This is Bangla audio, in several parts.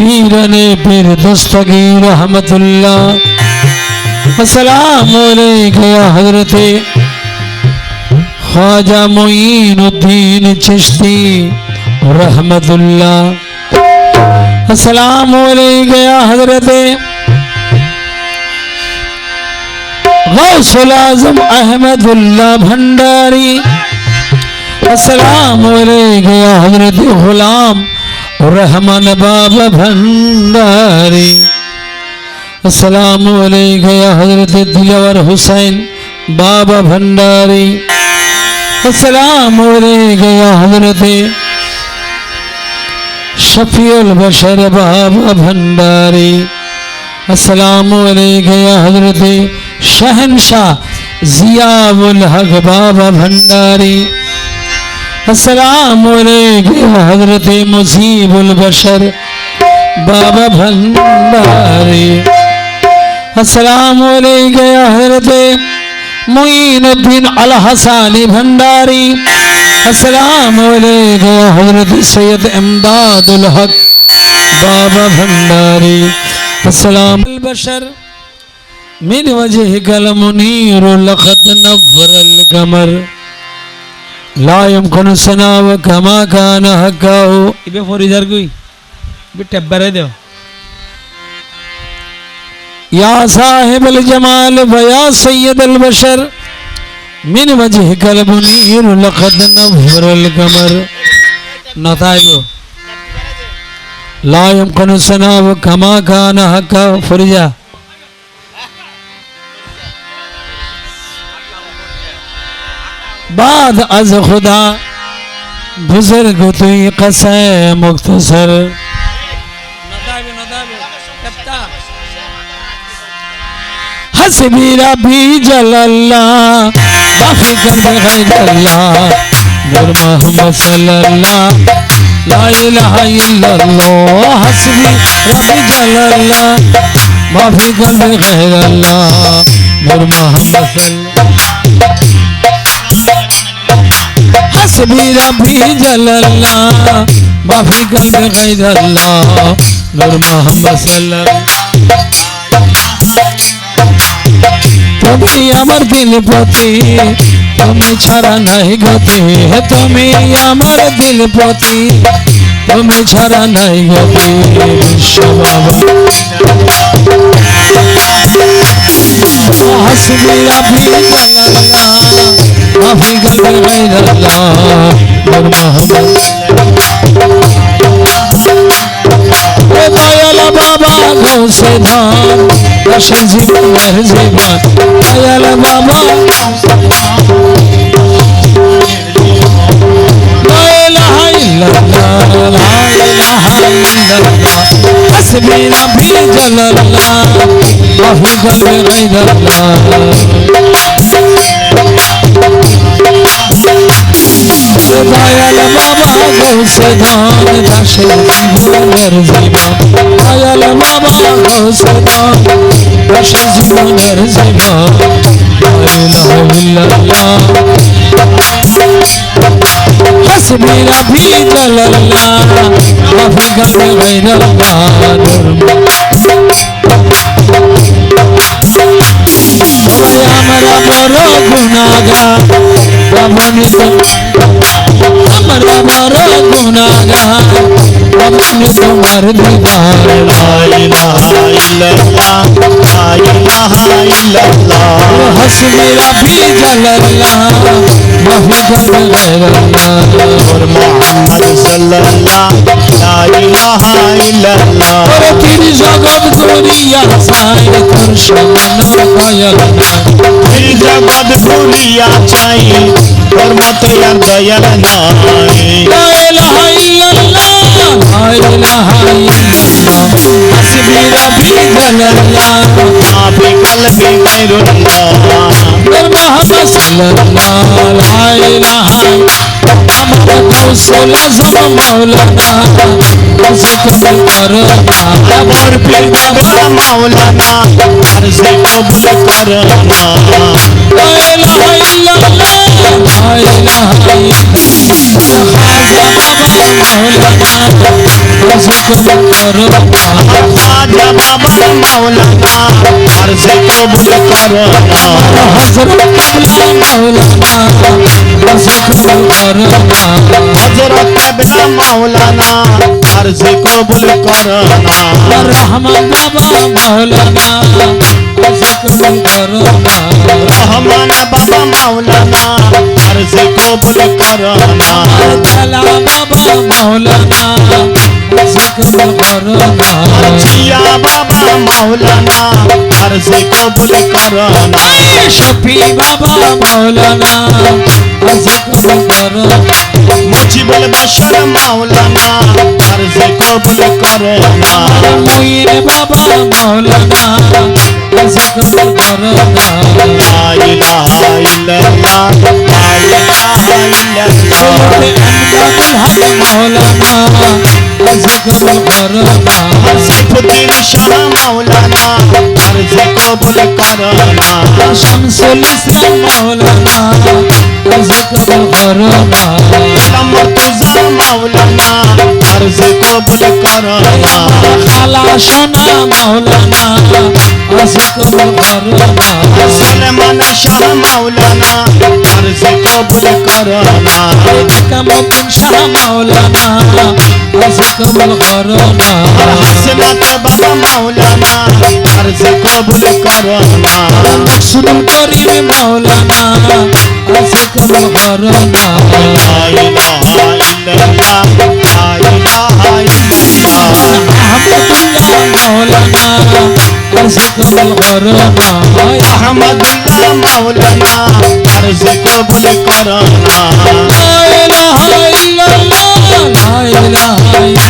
পীরনে পীর দস্তগীর রহমতুল্লাহ। আসসালামু আলাইকা ইয়া হযরতে খাজা মুঈনুদ্দিন চিশতি রহমতুল্লাহ। আসসালামু আলাইকা ইয়া হযরতে গৌসুল আজম আহমদুল্লাহ ভন্ডারী। আসসালামু আলাইকা ইয়া হযরতে গোলাম রহমান বাবা ভন্ডারি। আসসালামু আলাইকা ইয়া হযরত দিলওয়ার হুসাইন বাবা ভন্ডারি। আসসালামু আলাইকা ইয়া হযরত শফিউল বশর বাবা ভন্ডারি। আসসালামু আলাইকা ইয়া হযরত শহনশাহ জিয়াউল হক বাবা अस्सलाम हजरत मुजीबुल बशर बाबा भंडारी अस्सलाम हजरत मुईनुद्दीन अल हसानी भंडारी अस्सलाम हजरत सैयद इमदादुल हक बाबा भंडारी अस्सलाम बशर من وجه कल मुनीर लखत नवर कमर ला यमकुनु सनाव कमा कान हकाओ। इबे फोर इधर कोई। इबे टब्बर है देव। या साहिब अल जमाल वया सैयद अल बशर। मिन वजह कल मुनीर लखद नभर अल कमर। नताइबो ला यमकुनु सनाव कमा कान हकाओ। फुरजा। بعد از خدا بزرگ توی قصه مختصر. حسبی ربی جلاللہ بفکر بغیر اللہ نور محمد صلی اللہ. لا الہ الا اللہ حسبی ربی ما في بفکر بغیر اللہ نور محمد صلی اللہ. तस्वीर भीजल बाफी गल में गैर नूर मोहम्मद তুমি আমার দিলপতি তুমি ছাড়া নাই গতি তুমি আমার দিলপতি তুমি ছাড়া নাই গতি বিশ্ব বাবা হাসবি রাবি জালাল্লাহ মাফি গলবে গাইরাল্লাহ নূর মোহাম্মদ ও দয়াল বাবা গৌসে ধান দশ জীবনের জীবন দয়াল বাবা লা ইলাহা ইল্লাল্লাহ, লা ইলাহা ইল্লাল্লাহ। হাসবি রাব্বি জালাল্লাহ, হয়ে যাবে দয়াল বাবা গৌসে ধান দাসে জীবনের জীবন দয়াল বাবা গৌসে ধান দাসে জীবনের জীবন হসবি রবি জল্লা রবি গান রবি আমরা বড় গুণাগা রমণী আমরা বড় গুণাগা আমি তোমার হসবি রাবি জালাল্লাহ মহমদ গয়রাল্লাহ মোহাম্মদ সাল্লাল্লাহ লা ইলাহা ইল্লাল্লাহ তিন জগৎ দুনিয়া চাই তোর সম্মান দয়াল্লাহ তিন জগৎ দুনিয়া চাই তোর মতো আর দয়াল নাই لا إله إلا الله حسبي ربي جل الله في قلبي غير الله غير محمد صلى الله لا إله محمد رسول أعظم مولانا عرض قبول کرنا قبر پہ قبر مولانا عرض قبول کرنا करो बाबा मौला हर से कबूल करो हज़रत कबला मौलाना हर से कबूल करो हज़रत कबला मौलाना हर से कबूल करना रहमान बाबा मौलाना हर से कबूल करो रहमान बाबा मौलाना না। রহমান বাবা মাওলানা আর সে কবুল করনা কালা বাবা মাওলানা কাছে কবুল করো না। জিয়া বাবা মাওলানা আর সে কবুল করনা শফি বাবা মাওলানা কাছে কবুল করো মুজিবুল বশর মাওলানা আর সে কবুল কাছে কবুল করো না সিফুদ্দিন শাহ মাওলানা কবুল করনা। শামসুল ইসলাম মাওলানা কাছে কবুল করো না মর্তুজা মাওলানা আর সে কবুল করনা। খালা সোনা মাওলানা কাছে কবুল করো না সুলেমান শাহ মাওলানা আর সে কবুল করনা। কামুদ্দিন শাহ মাওলানা কাছে কবুল করো না হাসনাত বাবা মাওলানা আর সে কবুল করনা। সুদুল করিম মাওলানা কাছে কবুল করো না লা ইলাহা ইল্লাল্লাহ লা ইলাহা ইল্লাল্লাহ আহমদুল্লাহ মাওলানা কাছে কবুল করো না আহমদুল্লাহ মাওলানা আর সে কবুল করনা। লা ইলাহা ইল্লাল্লাহ লা ইলাহা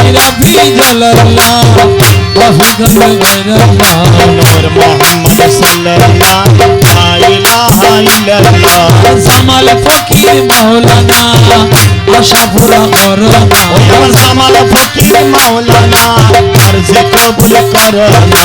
হাসবি রাব্বি জালাল্লাহ ওয়া ফি কবুল গায়রাল্লাহ নূর মোহাম্মদ সাল্লাল্লাহ লা ইলাহা ইল্লাল্লাহ জামাল ফকির মাওলানা আশা পুরা করো না আমার জামাল ফকির মাওলানা আর সে কবুল করনা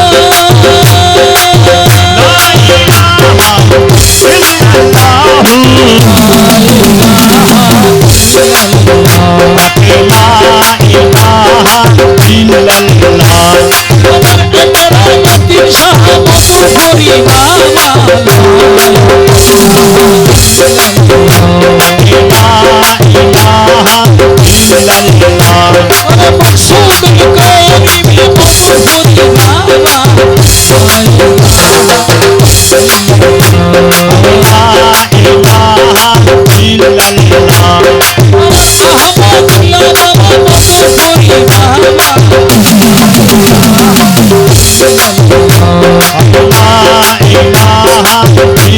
श्याम पुरी माला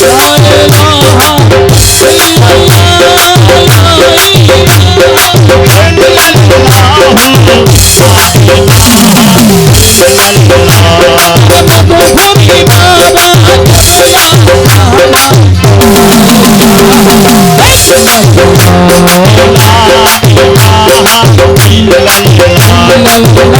la la la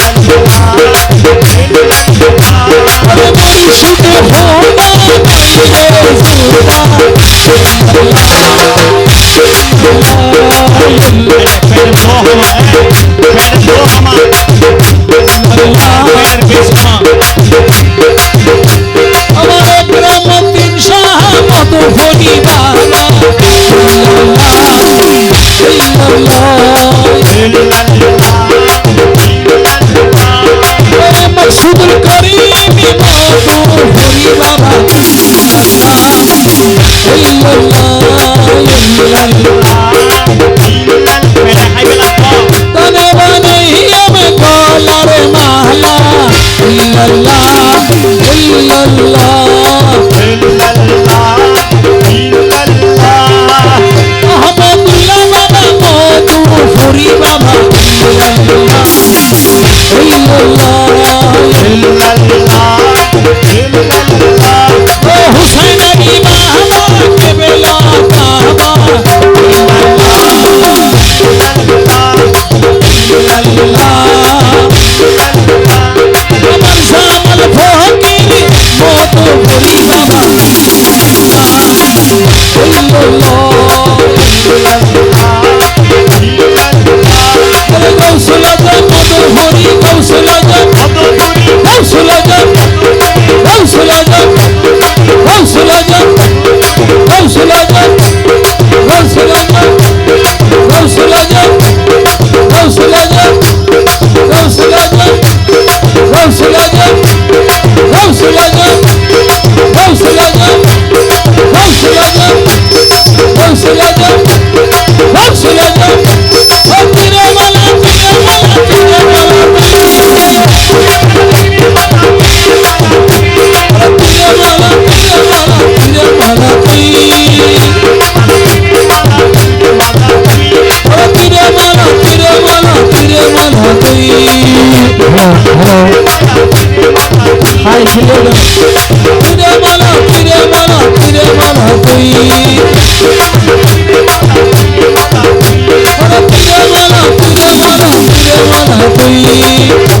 Vamos, Cidadão! Vamos, Cidadão! ছিল ফিরে বলো ফিরে বলো ফিরে বলো তুই ফিরে বলো ফিরে বলো ফিরে বলো তুই